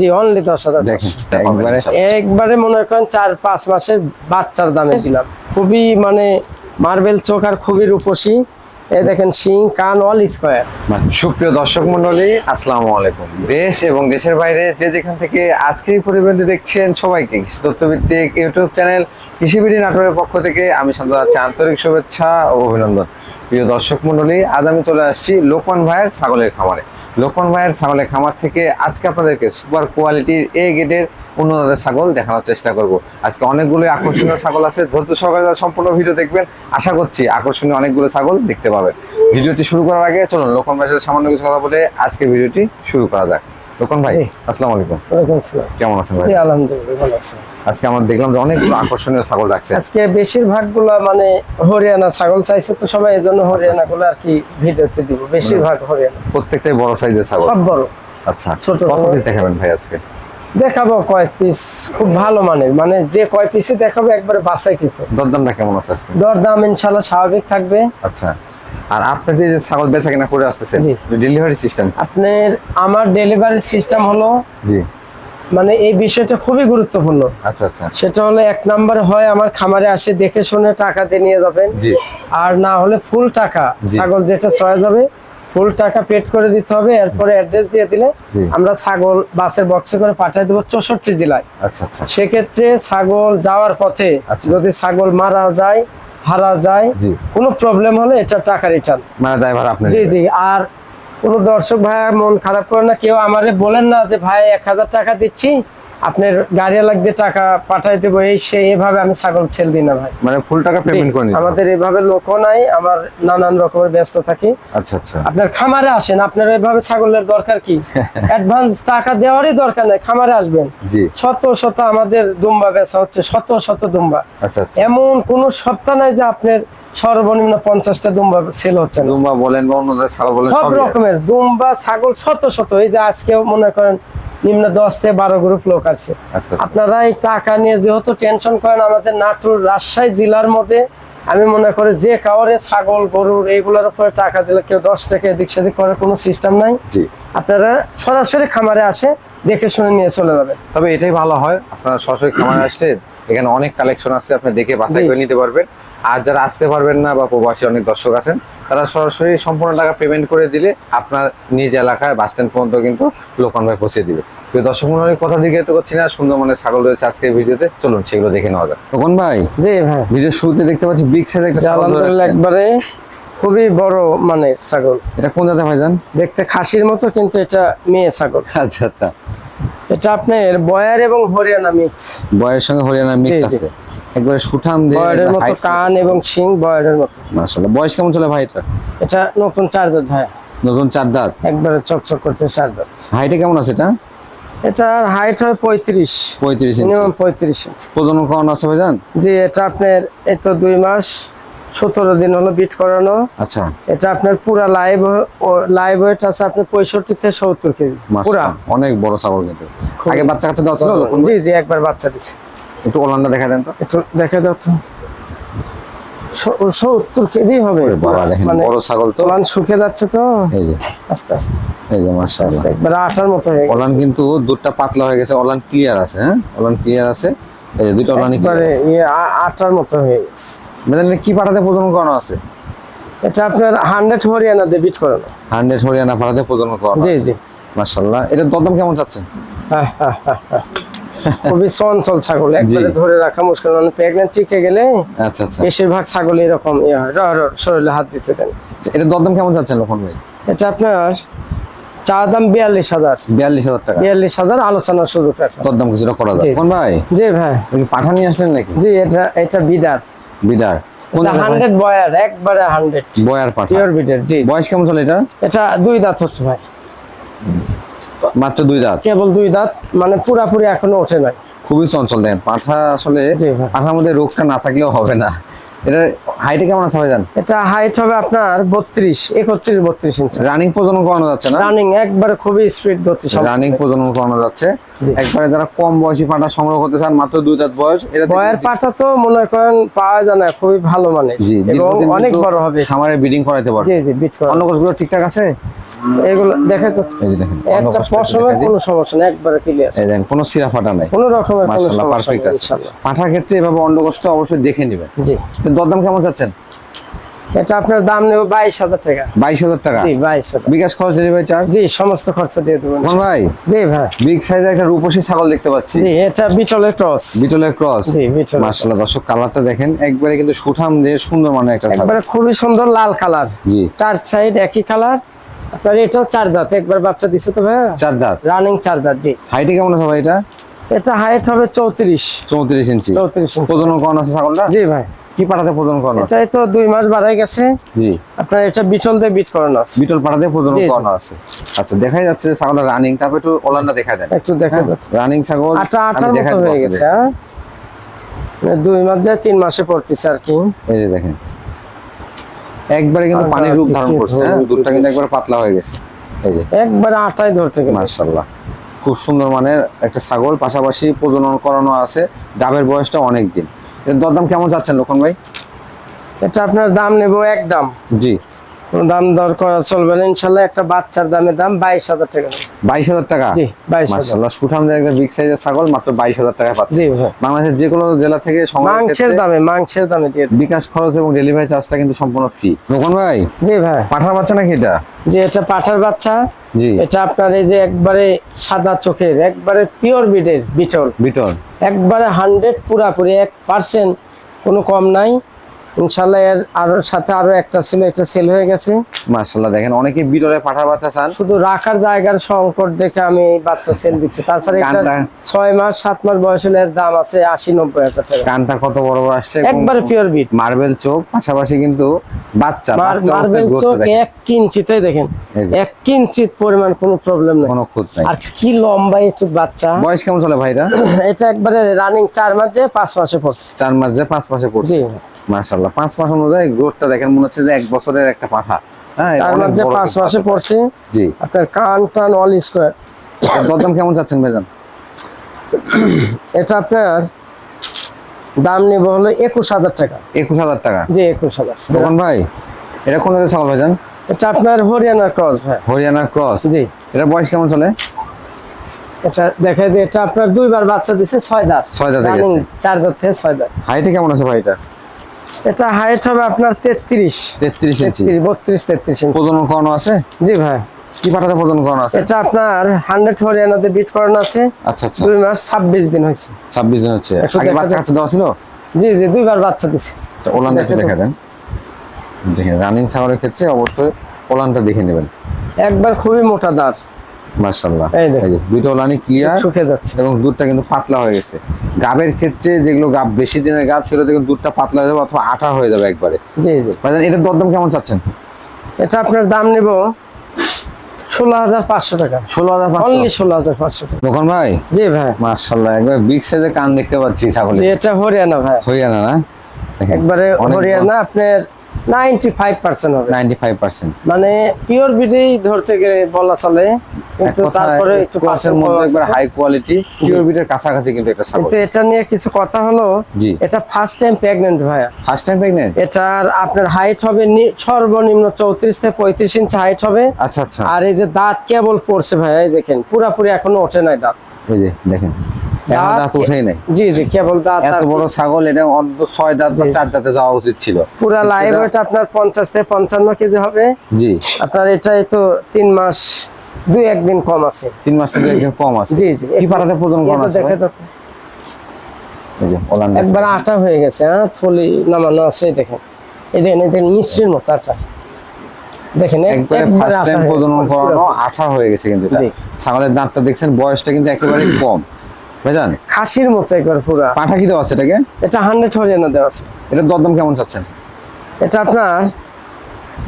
জি only দশ হাজার একবারে মনে করেন চার পাঁচ মাসের বাচ্চার দামে দিলাম। খুবই মানে মার্বেল চোখ আর খুবই রূপসী। এই দেখেন কান অল স্কোয়ার সুপ্রিয় দর্শক মন্ডলী আসসালামু আলাইকুম। দেশ এবং দেশের বাইরে যে যেখান থেকে আজকের এই পরিবেশটি দেখছেন সবাইকে তথ্যভিত্তিক ইউটিউব চ্যানেল কৃষিবিড়ি নাটোরের পক্ষ থেকে আমি শান্ত আছি। আন্তরিক শুভেচ্ছা ও অভিনন্দন। প্রিয় দর্শক মন্ডলী আজ আমি চলে আসছি লোকমান ভাইয়ের ছাগলের খামারে। লোকমান ভাইয়ের ছাগলের খামার থেকে আজকে আপনাদেরকে সুপার কোয়ালিটির এ গেটের উন্নত ছাগল দেখানোর চেষ্টা করব। আজকে অনেকগুলো আকর্ষণীয় ছাগল আছে, ধৈর্য সহকারে যারা সম্পূর্ণ ভিডিও দেখবেন, আশা করছি আকর্ষণীয় অনেকগুলো ছাগল দেখতে পাবেন। ভিডিওটি শুরু করার আগে চলুন লোকন ভাইয়ের সাথে সামান্য কিছু কথা বলে আজকে ভিডিওটি শুরু করা যাক। লোকন ভাই আসসালামু আলাইকুম। ওরকম ছিল কেমন আছেন ভাই? জি আলহামদুলিল্লাহ ভালো আছে। আজকে আমরা দেখলাম যে অনেকগুলো আকর্ষণীয় ছাগল রাখছে। আজকে বেশিরভাগগুলা মানে হরিয়ানা ছাগল চাইছে তো সবাই এই জন্য হরিয়ানা আর কি ভিডিওতে দিব। বেশিরভাগ হরিয়ানা। প্রত্যেকটাই বড় সাইজের ছাগল। সব বড়। আচ্ছা ছোট কত। পিস দেখাবেন ভাই আজকে? দেখাবো কয়েক পিস খুব ভালো মানের। মানে যে কয় পিসই দেখাবো একবারে বাসাইকৃত দরদামটা কেমন আছে আজকে? দর দাম ইনশাল্লাহ স্বাভাবিক থাকবে। আচ্ছা। আর আপনি যে ছাগল বেচা কেনা করে আসতেছেন ডেলিভারি সিস্টেম আপনার আমার ডেলিভারি সিস্টেম হলো জি। মানে এই বিষয়টা খুবই গুরুত্বপূর্ণ। আচ্ছা আচ্ছা। সেটা হলো এক নম্বরে হয় আমার খামারে আসে দেখে শুনে টাকা দিয়ে নিয়ে যাবেন। জি। আর না হলে ফুল টাকা ছাগল যেটা চয়ে যাবে ফুল টাকা পেড করে দিতে হবে এরপরে অ্যাড্রেস দিয়ে দিলে আমরা ছাগল বাসের বক্সে করে পাঠিয়ে দেবো চৌষট্টি জেলায়। আচ্ছা আচ্ছা। সেক্ষেত্রে ছাগল যাওয়ার পথে আচ্ছা। যদি ছাগল মারা যায় হারা যায় কোন প্রবলেম হলে এটা টাকা রিটার্ন মানে ড্রাইভার আপনি জি জি আর কোনো দর্শক ভাই মন খারাপ করে না কেউ আমারে বলেন না যে ভাই এক হাজার টাকা দিচ্ছি আপনার গাড়ি লাগবে টাকা পাঠাই দেবো এই সে এভাবে আমি ছাগল ছেল দিই না ভাই। মানে ফুল টাকা পেমেন্ট করে আমাদের এভাবে লোকও নাই আমার নানান রকমের ব্যস্ত থাকি। আচ্ছা আচ্ছা। আপনার খামারে আসেন আপনার এভাবে ছাগলের দরকার কি? অ্যাডভান্স টাকা দেওয়ারই দরকার নাই খামারে আসবেন। জি। শত শত আমাদের দুম্বা বেচা হচ্ছে শত শত দুম্বা। আচ্ছা আচ্ছা। এমন কোন সপ্তাহ নাই যে আপনার সর্বনিম্ন পঞ্চাশটা দুম্বা সেল হচ্ছে দুম্বা বলেন বা অন্য ছাগল বলেন সব। রকমের দুম্বা ছাগল শত শত। এই যে আজকেও মনে করেন নিম্ন দশ থেকে বারো গ্রুপ লোক আছে। আচ্ছা আচ্ছা। আপনারা এই টাকা নিয়ে যেহেতু টেনশন করেন আমাদের নাটোর রাজশাহী জেলার মধ্যে আমি মনে করি যে কাউরে ছাগল গরুর এইগুলোর উপরে টাকা দিলে কেউ দশ টাকা এদিক সেদিক করার কোনো সিস্টেম নাই। আপনারা সরাসরি খামারে আসে দেখে শুনে নিয়ে চলে যাবে তবে এটাই ভালো হয় আপনারা সরাসরি খামারে আসলে এখানে অনেক কালেকশন আছে আপনি দেখে বাছাই করে নিতে পারবেন। আর যারা আসতে পারবেন না বা প্রবাসী অনেক দর্শক আছেন তারা সরাসরি সম্পূর্ণ টাকা পেমেন্ট করে দিলে আপনার নিজ এলাকায় বাস স্ট্যান্ড পর্যন্ত কিন্তু লোকান ভাই পৌঁছে দিবে। প্রিয় দর্শক মন্ডলীর কথা দিকে তো করছি না সুন্দর মানে ছাগল রয়েছে আজকে ভিডিওতে। চলুন সেগুলো দেখে নেওয়া যাক। লোকন ভাই জি ভাই। ভিডিও শুরুতে দেখতে পাচ্ছি বিগ সাইজ একটা ছাগল আলহামদুলিল্লাহ একবারে খুবই বড় মানের ছাগল। এটা কোন জাতে ভাইজান দেখতে খাসির মতো কিন্তু এটা মেয়ে ছাগল। আচ্ছা আচ্ছা। এটা আপনার বয়ার এবং হরিয়ানা মিক্স বয়ের সঙ্গে হরিয়ানা মিক্স। আছে। একবারে সুঠাম দিয়ে মতো কান এবং শিং বয়ারের মতো। মাশাআল্লাহ। বয়স কেমন চলে ভাই এটা? এটা নতুন চার দাঁত ভাই। নতুন চার দাঁত? একবারে চকচক করতে চার দাঁত। হাইটে কেমন আছে এটা? এটার হাইট হয় পঁয়ত্রিশ। পঁয়ত্রিশ ইঞ্চি মিনিমাম পঁয়ত্রিশ ইঞ্চি প্রজনন করানো আছে ভাইজান? জি এটা আপনার এই তো দুই মাস সতেরো দিন হলো বিট করানো। আচ্ছা। এটা আপনার পুরা লাইভ লাইভ ওয়েট আছে আপনার পঁয়ষট্টি থেকে সত্তর কেজি। পুরা। অনেক বড় ছাগল কিন্তু। আগে বাচ্চা কাচ্চা দেওয়া ছিল জি জি একবার বাচ্চা দিছে। একটু ওলানটা দেখা দেন তো। একটু দেখে দাও তো। সত্তর কেজি হবে। বাবা দেখেন মানে বড় ছাগল তো। ওলান শুকে যাচ্ছে তো। এই যে। আস্তে আস্তে। এই যে মাশাআল্লাহ। আস্তে একবার আঠার মতো হয়ে ওলান কিন্তু দুধটা পাতলা হয়ে গেছে। ওলান ক্লিয়ার আছে হ্যাঁ? ওলান ক্লিয়ার আছে। এই যে দুইটা ওলানই একবারে ইয়ে আটার মতো হয়ে গেছে। এটা কি পাঠাতে প্রজনন করানো আছে? এটা আপনার হান্ড্রেড হরিয়ানা দিয়ে বিট করানো। হান্ড্রেড হরিয়ানা পাঠাতে প্রজনন করানো জি জি। মাশাআল্লাহ। এটা দরদাম কেমন চাচ্ছেন? হ্যাঁ, হ্যাঁ, হ্যাঁ, হ্যাঁ। খুবই চঞ্চল ছাগল একবারে। ধরে রাখা মুশকিল মানে প্রেগনেন্ট টিকে গেলে আচ্ছা আচ্ছা। বেশিরভাগ ছাগল এরকম ইয়ে হয় শরীরে হাত দিতে দেন। আচ্ছা, এটা দরদাম কেমন চাচ্ছেন লোকন ভাই? এটা আপনার চা দাম বিয়াল্লিশ হাজার। বিয়াল্লিশ হাজার টাকা। বিয়াল্লিশ হাজার আলোচনার সুযোগ দরদাম কিছুটা করা যায় কোন ভাই? জি ভাই। আপনি কি পাঠা নিয়ে আসলেন নাকি? জি এটা এটা জায়গায় ভাই? হান্ড্রেড বয়ার একবারে হান্ড্রেড বয়ার পাঠা পিওর বিডার জি। বয়স কেমন চলে এটা? এটা দুই দাঁত হচ্ছে ভাই। মাত্র দুই দাঁত? কেবল দুই দাঁত মানে পুরাপুরি এখনও ওঠে নাই। খুবই চঞ্চল দেন। পাঠা আসলে পাঠার মধ্যে রোগটা না থাকলেও হবে না। এটা হাইটে কেমন আছে ভাইজান? এটা হাইট হবে আপনার বত্রিশ একত্রিশ বত্রিশ ইঞ্চি। রানিং প্রজনন করানো যাচ্ছে না? রানিং একবারে খুবই স্পিড গতি সব। রানিং প্রজনন করানো যাচ্ছে। একবারে যারা কম বয়সী পাঠা সংগ্রহ করতে চান মাত্র দুই দাঁত বয়স এটা বয়ের পাটা তো মনে করেন পাওয়া যায় না খুবই ভালো মানে জি অনেক বড় হবে। খামারে ব্রিডিং করাইতে পারবে। জি জি বিট করা অন্য কোষগুলো ঠিকঠাক আছে? এগুলো দেখে তো। এই যে দেখেন একটা পশমের কোনো সমস্যা নেই একবারে ক্লিয়ার এই দেখেন কোনো সিরা ফাটা নাই। কোনো রকমের কোনো সমস্যা পারফেক্ট আছে। পাঠার ক্ষেত্রে এভাবে অন্ডকোষ্ঠ অবশ্যই দেখে নেবেন। জি। দরদাম কেমন চাচ্ছেন? এটা আপনার দাম নেব বাইশ হাজার টাকা। বাইশ হাজার টাকা? জি বাইশ বিকাশ খরচ ডেলিভারি চার্জ জি সমস্ত খরচা দিয়ে দেবেন কোন ভাই জি ভাই। বিগ সাইজের একটা রূপসী ছাগল দেখতে পাচ্ছি। জি এটা বিচলের ক্রস বিটলের ক্রস জি, বিটলের মাশাআল্লাহ দর্শক কালারটা দেখেন একবারে কিন্তু সুঠাম দিয়ে সুন্দর মানে একটা একবারে খুবই সুন্দর লাল কালার জি। চার সাইড একই কালার আপনার এটাও চার দাঁত একবার বাচ্চা দিছে তো ভাইয়া? চার দাঁত? রানিং চার দাঁত জি। হাইটে কেমন আছে ভাই এটা? এটা হাইট হবে চৌত্রিশ। চৌত্রিশ ইঞ্চি। চৌত্রিশ প্রজনন করানো আছে ছাগলটা? জি ভাই। কি পাঠাতে প্রজনন করানো আছে? এটাই তো দুই মাস বাড়াই গেছে। জি। আপনার এটা বিচল দিয়ে বিট করানো আছে। বিটল পাঠাতে প্রজনন। করানো আছে। আচ্ছা দেখাই যাচ্ছে ছাগলটা রানিং তারপর একটু ওলানটা দেখা দেন। একটু দেখা যাচ্ছে। রানিং ছাগল আটা আটার মতো হয়ে গেছে হ্যাঁ? দুই মাস যায় তিন মাসে পড়তেছে আর কি। এই যে দেখেন। একবারে কিন্তু পানির রূপ ধারণ করছে হ্যাঁ? দুধটা কিন্তু একবারে পাতলা হয়ে গেছে। এই যে। একবারে আটায় ধরতে গেলে। মাশাআল্লাহ। খুব সুন্দর মানের একটা ছাগল পাশাপাশি প্রজনন করানো আছে। ডাবের বয়সটা অনেক দিন। এর দরদাম কেমন যাচ্ছেন লোকন ভাই? এটা আপনার দাম নেব এক দাম। জি। দাম দর করা চলবে না। ইনশাল্লাহ একটা বাচ্চার দামের দাম বাইশ হাজার টাকা। বাইশ হাজার টাকা? জি বাইশ হাজার। মার্শাল্লাহ সুঠামদের একটা বিগ সাইজের ছাগল মাত্র বাইশ হাজার টাকা পাচ্ছে জি ভাই। বাংলাদেশের যে কোনো জেলা থেকে মাংসের দামে মাংসের দামে দিয়ে বিকাশ খরচ এবং ডেলিভারি চার্জটা কিন্তু সম্পূর্ণ ফ্রি লোকন ভাই জি ভাই। পাঠার বাচ্চা নাকি এটা? যে এটা পাঠার বাচ্চা। জি। এটা আপনার এই যে একবারে সাদা চোখের একবারে পিওর বিডের বিটল। বিটল। একবারে হান্ড্রেড পুরাপুরি এক পার্সেন্ট কোনো কম নাই। ইনশাল্লাহ এর আরও সাথে আরও একটা ছিল এটা সেল হয়ে গেছে। মার্শাল্লাহ দেখেন অনেকে বাচ্চা চান। শুধু রাখার জায়গার সংকট দেখে আমি এই বাচ্চা সেল দিচ্ছি। তাছাড়া এটা ছয় মাস সাত মাস বয়স হলে এর দাম আছে আশি নব্বই হাজার টাকা। কানটা কত বড় বড় আসছে একবারে পিওর বিট মার্বেল চোখ পাশাপাশি কিন্তু বাচ্চা মার্বেল চোখ। এক কিঞ্চিতে দেখেন এক কিঞ্চিত পরিমাণ কোনো প্রবলেম নেই। কোনো খুঁত নাই। আর কি লম্বা একটু বাচ্চা। বয়স কেমন চলে ভাইরা? এটা একবারে রানিং চার মাস যে পাঁচ মাসে পড়ছে। চার মাস যে পাঁচ মাসে পড়ছে। জি মাশাল্লাহ পাঁচ মাস অনুযায়ী গ্রোথটা দেখেন মনে হচ্ছে যে এক বছরের একটা পাঠা। হ্যাঁ পাঁচ মাসে পড়ছে। জি। আপনার কান টান অল স্কোয়ার দরদাম কেমন চাচ্ছেন ভাইজান? এটা আপনার দাম নিব হলো একুশ হাজার টাকা। একুশ হাজার টাকা। জি একুশ হাজার। দোকান ভাই এটা কোন ছাগল ভাইজান? এটা আপনার হরিয়ানার ক্রস ভাই। হরিয়ানা ক্রস। জি। এটা বয়স কেমন চলে? এটা দেখা যায় এটা আপনার দুইবার বাচ্চা দিছে ছয় দাঁত। ছয় দাঁতে চার দাঁত থেকে ছয় দাঁত। হাইটে কেমন আছে ভাই এটা? এটা হাইট হবে আপনার তেত্রিশ। তেত্রিশ ইঞ্চি। তেত্রিশ বত্রিশ তেত্রিশ ইঞ্চি। প্রজনন করানো আছে? জি ভাই। কি পাটাতে প্রজনন করানো আছে? এটা আপনার হান্ড্রেড হরিয়ানাতে বিট করানো আছে। আচ্ছা আচ্ছা। দুই মাস ছাব্বিশ দিন হয়েছে। ছাব্বিশ দিন হচ্ছে। আগে বাচ্চা। কাছে দেওয়া ছিল? জি জি দুইবার বাচ্চা দিছে। আচ্ছা একটু দেখে দেখা দেন। দেখেন রানিং ছাগলের ক্ষেত্রে অবশ্যই ওলানটা দেখে নেবেন। একবার খুবই মোটা দাঁত। ক্লিয়ার শুকে যাচ্ছে। এবং দুধটা কিন্তু পাতলা হয়ে গেছে। গাবের ক্ষেত্রে যেগুলো গাব বেশি দিনের গাব সেগুলো দেখুন দুধটা পাতলা হয়ে যাবে অথবা আঠা হয়ে যাবে একবারে। জি জি। ভাইজান এটার দরদাম কেমন চাচ্ছেন? এটা আপনার দাম নিব ষোলো হাজার পাঁচশো টাকা। ষোলো হাজার অনলি ষোলো হাজার পাঁচশো টাকা। ভাই? জি ভাই। মার্শাল্লাহ একবার বিগ সাইজের কান দেখতে পাচ্ছি ছাগলের। জি এটা হরিয়ানা ভাই। হরিয়ানা না? একবারে হরিয়ানা আপনার হবে। মানে পিওর ধরতে গেলে বলা চলে কিন্তু তারপরে একটু ক্রসের মধ্যে একবার হাই কোয়ালিটি পিওর বিটের কাছাকাছি কিন্তু এটা ছাগল। কিন্তু এটা নিয়ে কিছু কথা হলো এটা ফার্স্ট টাইম ভাইয়া। ফার্স্ট টাইম এটার আপনার হাইট হবে সর্বনিম্ন চৌত্রিশ থেকে পঁয়ত্রিশ ইঞ্চি হাইট হবে। আচ্ছা আচ্ছা। আর এই যে দাঁত কেবল পড়ছে ভাইয়া এই দেখেন পুরাপুরি এখনও ওঠে নাই দাঁত। এই যে দেখেন। দাঁত উঠেই নাই। জি জি কেবল দাঁত এত আর বড় ছাগল এটা ছয় দাঁত বা চার দাঁতে যাওয়া উচিত ছিল। পুরা লাইভ ওয়েট আপনার পঞ্চাশ থেকে পঞ্চান্ন কেজি হবে। জি। আপনার এটাই তো তিন মাস দুই একদিন কম আছে। তিন মাস থেকে একদিন কম আছে। জি জি। কি পাঠাতে প্রজন করানো আছে দেখে ভাই? তো এই যে ওলান একবার আটা হয়ে গেছে হ্যাঁ থলি নামানো আছে দেখেন। এই দেখেন এই মিষ্টির মতো আটা। দেখেন একবারে একবারে ফার্স্ট টাইম প্রজনন করানো আঠা হয়ে গেছে কিন্তু ছাগলের দাঁতটা দেখছেন বয়সটা কিন্তু একেবারে কম। বুঝলেন খাসির মতো একবার পুরা। পাঠা কি দেওয়া আছে এটাকে? এটা হান্ড্রেড হরিয়ানা দেওয়া আছে। এটা দরদাম কেমন চাচ্ছেন? এটা আপনার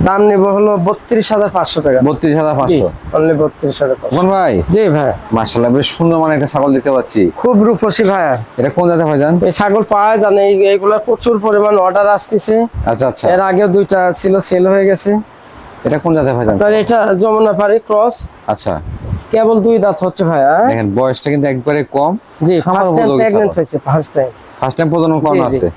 দাম নিব হলো বত্রিশ হাজার পাঁচশো টাকা। বত্রিশ হাজার পাঁচশো? অনলি বত্রিশ হাজার পাঁচশো। ভাই? জি ভাই মার্শাল্লাহ বেশ সুন্দর মানে একটা ছাগল দেখতে পাচ্ছি। খুব রূপসী ভাই এটা কোন জায়গা ভাইজান? এই ছাগল পাওয়া যায় না এই- এইগুলার প্রচুর পরিমাণ অর্ডার আসতেছে। আচ্ছা আচ্ছা। এর আগে দুইটা ছিল সেল হয়ে গেছে। এটা কোন জায়গা ভাইজান? এটা যমুনা পাড়ি ক্রস। আচ্ছা। কেবল দুই দাঁত হচ্ছে ভাই দেখেন বয়সটা কিন্তু একবারে কম। জি ফার্স্ট টাইম প্রেগন্যান্ট হয়েছে ফার্স্ট টাইম ফার্স্ট টাইম প্রজনন করানো জি। আছে।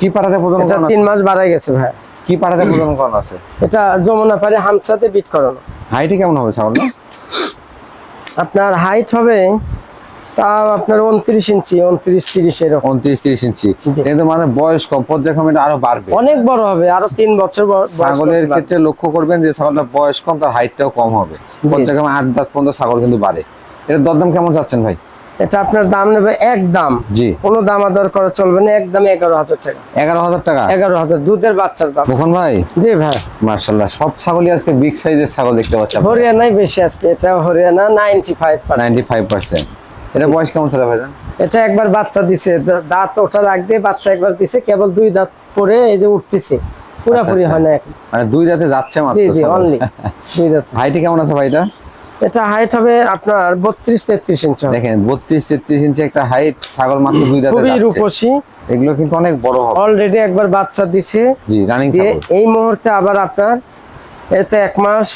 কি পাড়াতে প্রজনন করানো তিন আছে মাস বাড়াই গেছে ভাই। কি পাড়াতে প্রজনন করানো আছে? এটা যমুনা পারে হামসাতে বিট করানো। হাইট কেমন হবে ছাগল আপনার হাইট হবে তাও আপনার উনত্রিশ ইঞ্চি উনত্রিশ তিরিশ এরকম। উনত্রিশ তিরিশ ইঞ্চি। কিন্তু মানে বয়স কম পর্যায়ক্রমে এটা আরও বাড়বে। অনেক বড় হবে আরও তিন বছর ছাগলের ক্ষেত্রে লক্ষ্য করবেন যে ছাগলটা বয়স কম তার হাইটটাও কম হবে। পর্যায়ক্রমে আট দাঁত পর্যন্ত ছাগল কিন্তু বাড়ে। এটা দরদাম কেমন চাচ্ছেন ভাই? এটা আপনার দাম নেবে এক দাম। জি। কোনো দাম আদর করা চলবে না একদম এগারো হাজার টাকা। এগারো হাজার টাকা? এগারো হাজার দুধের বাচ্চার দাম। মোহন ভাই? জি ভাই। মার্শাল্লাহ সব ছাগলই আজকে বিগ সাইজের ছাগল দেখতে পাচ্ছি হরিয়ানাই বেশি আজকে এটা Haryana ninety five ninety five percent এটা বয়স কেমন চলে ভাইজান? এটা একবার বাচ্চা দিছে দাঁত ওঠার আগ দিয়ে বাচ্চা একবার দিছে কেবল দুই দাঁত পরে এই যে উঠতেছে পুরাপুরি আচ্ছা। হয় না এখন। মানে দুই দাঁতে যাচ্ছে মাত্র জি জি অনলি দুই দাঁত। হাইটে কেমন আছে ভাইটা এটা? হাইট হবে আপনার বত্রিশ তেত্রিশ ইঞ্চি দেখেন বত্রিশ তেত্রিশ ইঞ্চি একটা হাইট ছাগল মাত্র দুই দাঁতে যাচ্ছে। খুবই রূপসী। এগুলো কিন্তু অনেক বড় হবে। অলরেডি একবার বাচ্চা দিছে। জি রানিং ছাগল। এই মুহূর্তে আবার আপনার এতে এক মাস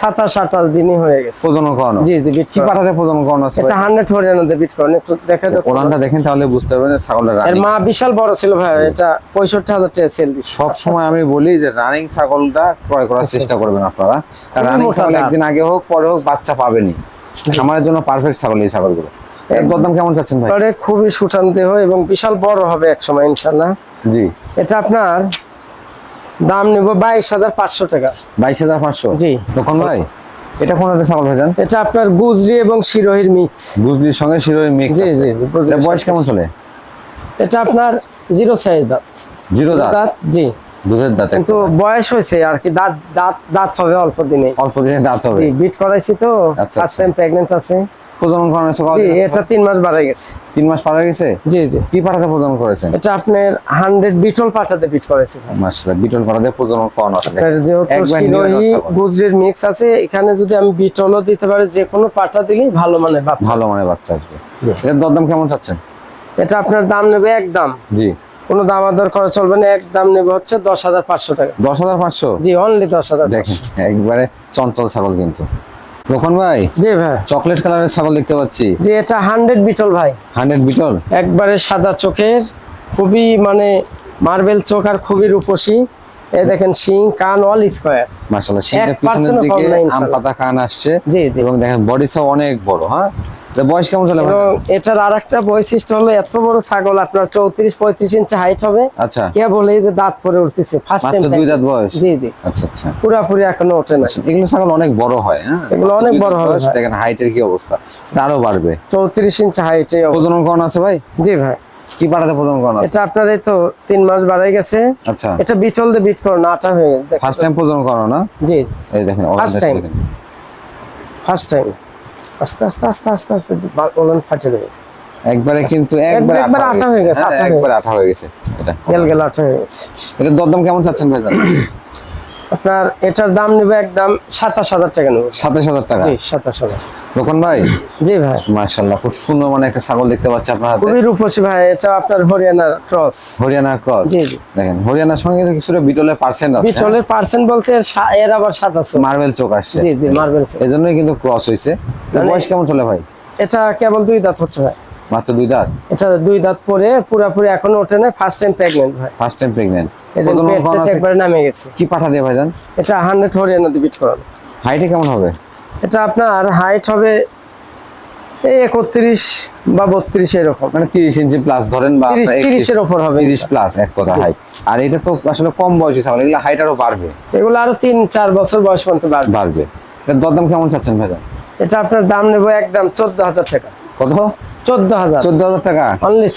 সাতাশ আঠাশ দিনই হয়ে গেছে। প্রজনন করানো। জি জি বিট কি পাঠাতে প্রজনন করানো আছে? এটা হান্ড্রেড হরিয়ানাতে বিট করেন একটু দেখে তো ওলানটা দেখেন তাহলে বুঝতে পারবেন ছাগলটা এর মা বিশাল বড় ছিল ভাই এটা পঁয়ষট্টি হাজার টাকা সেল দিচ্ছে। সব সময় আমি বলি যে রানিং ছাগলটা ক্রয় করার চেষ্টা করবেন আপনারা। কারণ রানিং ছাগল একদিন আগে হোক পরে হোক বাচ্চা পাবেনি আমার জন্য পারফেক্ট ছাগল এই ছাগলগুলো। এর দরদাম কেমন চাচ্ছেন ভাই? খুবই সুঠাম দেহ এবং বিশাল বড় হবে এক সময় ইনশাল্লাহ। জি। এটা আপনার দাম নেব বাইশ হাজার পাঁচশো টাকা। বাইশ হাজার পাঁচশো? জি। তখন ভাই? এটা কোন হাতে ছাগল ভাইজান? এটা আপনার গুজরি এবং শিরোহির মিক্স। গুজরির সঙ্গে শিরোই মিক্স জি জি জি, বয়স কেমন চলে? এটা আপনার জিরো সাইজ দাঁত। জিরো দাঁত? জি। দুধের দাঁত কিন্তু বয়স হয়েছে আর কি দাঁত দাঁত দাঁত হবে অল্প দিনে। অল্প দিনে দাঁত হবে। জি বিট করাইছি তো আচ্ছা, ফার্স্ট আচ্ছা। টাইম প্রেগনেন্ট আছে। প্রজনন করানো জি এটা তিন মাস বাড়াই গেছে। তিন মাস পার হয়ে গেছে? জি জি। কি প্রজনন করেছেন? এটা আপনার হান্ড্রেড বিটল পাঠাতে বিট করেছে মাসলা বিটল প্রজনন করানো আছে। একবার। গুজরির মিক্স আছে এখানে যদি আমি বিটলও দিতে পারি যে কোনো দিলেই ভালো মানে বাচ্চা। ভালো মানে বাচ্চা আসবে। এটার দরদাম কেমন চাচ্ছেন? এটা আপনার দাম নেবে একদম জি। কোনো দাম আদর করা চলবে না এক দাম নেবে হচ্ছে দশ হাজার পাঁচশো টাকা। দশ হাজার পাঁচশো? জি অনলি দশ হাজার দেখেন একবারে চঞ্চল ছাগল কিন্তু। রোখন ভাই? জি ভাই। চকলেট কালারের ছাগল দেখতে পাচ্ছি। জি এটা হান্ড্রেড বিটল ভাই। হান্ড্রেড বিটল? একবারে সাদা চোখের খুবই মানে মার্বেল চোখ আর খুবই রূপসী। এই দেখেন শিং কান অল স্কয়ার। মাশাআল্লাহ 1% পিছনের দিকে আম পাতা কান আসছে জি জি। এবং দেখেন বডি সব অনেক বড় হ্যাঁ? বয়স কেমন চলে এটার আর একটা বৈশিষ্ট্য হলো এত বড় ছাগল আপনার চৌত্রিশ পঁয়ত্রিশ ইঞ্চি হাইট হবে। আচ্ছা। কে বলে যে দাঁত পরে উঠতেছে ফার্স্ট টাইম দুই দাঁত বয়স? জি জি। আচ্ছা আচ্ছা। পুরাপুরি এখনও ওঠে না। এগুলো ছাগল অনেক বড় হয় হ্যাঁ? এগুলো অনেক বড় ভাই। দেখেন হাইটের কি অবস্থা। আরও বাড়বে। চৌত্রিশ ইঞ্চি হাইটে প্রজনন করানো আছে ভাই? জি ভাই। কি পাঠাতে প্রজনন আছে? এটা আপনার এই তো তিন মাস বাড়াই গেছে। আচ্ছা। এটা বিচল দিয়ে বিট করো নাটা হয়ে গেছে ফার্স্ট টাইম প্রজনন করানো না? জি। এই দেখেন time. দেখেন। ফার্স্ট টাইম আস্তে আস্তে আস্তে আস্তে আস্তে ওলান ফাটে দেবে। একবারে কিন্তু একবারে একবার আঠা হয়ে গেছে, একবার আটা হয়ে একবারে। আঠা হয়ে গেছে এটা। গেল গেল আটা হয়ে গেছে। এটা দরদাম কেমন চাচ্ছেন ভাই আপনার এটার দাম নেবে একদম সাতাশ হাজার টাকা নেবে। সাতাশ হাজার টাকা? জি সাতাশ হাজার। রোকন ভাই? জি ভাই। মার্শাল্লাহ খুব সুন্দর মানে একটা ছাগল দেখতে পাচ্ছি আপনার খুবই রূপসী ভাই এটা আপনার হরিয়ানার ক্রস হরিয়ানা ক্রস জি, জি। দেখেন হরিয়ানার সঙ্গে কিছুটা বিটলের পার্সেন্ট আছে বিচলের পার্সেন্ট বলতে এর আবার সাতাশ মার্বেল চোখ আসছে। জি জি মার্বেল এই জন্যই কিন্তু ক্রস হয়েছে মানে- বয়স কেমন চলে ভাই? এটা কেবল দুই দাঁত হচ্ছে ভাই। মাত্র দুই দাঁত? এটা দুই দাঁত পরে পুরাপুরি এখনও ওঠে না ফার্স্ট টাইম প্রেগনেন্ট ভাই। ফার্স্ট টাইম প্রেগনেন্ট একবারে নামে গেছে। কি পাঠা দিয়ে ভাইজান? এটা হান্ড্রেড হরিয়ানা বিট করানো। হাইটে কেমন হবে? এটা আপনার হাইট হবে এই একত্রিশ বা বত্রিশ এরকম। মানে তিরিশ ইঞ্চি প্লাস ধরেন বা তিরিশের ওপর হবে। তিরিশ প্লাস এক কথা হাইট আর এটা তো আসলে কম বয়সী ছাগল এগুলো হাইট আরও বাড়বে। এগুলো আরও তিন চার বছর বয়স পর্যন্ত বাড়বে। বাড়বে। এটার দরদাম কেমন চাচ্ছেন ভাইজান? এটা আপনার দাম নেব একদম চোদ্দ হাজার টাকা। কত? চোদ্দ হাজার। চোদ্দ হাজার টাকা? অনলি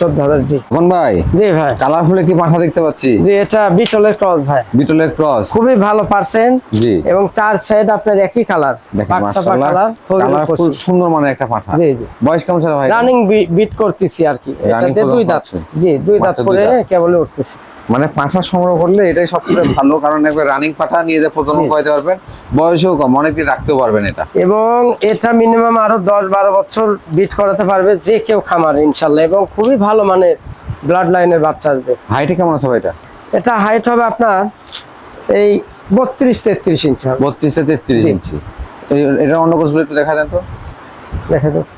জি। ভাই জি ভাই। কালারফুলে কি পাঠা দেখতে পাচ্ছি? জি এটা বিটলের ক্রস ভাই। বিটলের ক্রস। খুবই ভালো পার্সেন্ট জি। এবং চার সাইড আপনার একই কালার দেখেন পাকসাপা মাশাআল্লাহ কালার কালারফুল সুন্দর মানে একটা পাঠা। জি, জি। বয়স কেমন ছিল ভাই? রানিং বিট করতেছি আর কি। এটাতে দুই দাঁত। জি দুই দাঁত করে। কেবল উঠতেছি। মানে পাঠা সংগ্রহ করলে এটাই সবচেয়ে ভালো কারণ একবার রানিং পাঠা নিয়ে যে প্রজনন জি। পারবেন বয়সেও কম অনেকদিন রাখতেও পারবেন এটা। এবং এটা মিনিমাম আরও দশ বারো বছর বিট করাতে পারবে যে কেউ খামার ইনশাল্লাহ এবং খুবই ভালো মানের ব্লাড লাইনের বাচ্চা আসবে। হাইটে কেমন আছে এটা? এটা হাইট হবে আপনার এই বত্রিশ তেত্রিশ ইঞ্চি হবে। বত্রিশ তেত্রিশ। ইঞ্চি এটা অন্য কোষগুলো একটু দেখা দেন তো। দেখা যাচ্ছে।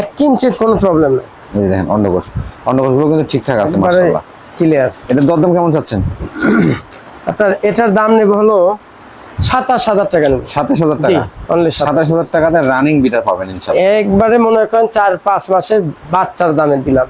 এক কিঞ্চিত কোনো প্রবলেম নেই। এই যে দেখেন অন্ডকোষ অন্ডকোষগুলো কিন্তু ঠিকঠাক আছে মাশাআল্লাহ। ক্লিয়ার এটা দরদাম কেমন চাচ্ছেন? আপনার এটার দাম নেব হলো সাতাশ হাজার টাকা নেব। সাতাশ হাজার টাকা? অনলি সাতাশ। হাজার টাকাতে রানিং বিটা পাবেন ইনশাল্লাহ একবারে মনে করেন চার পাঁচ মাসের বাচ্চার দামে দিলাম।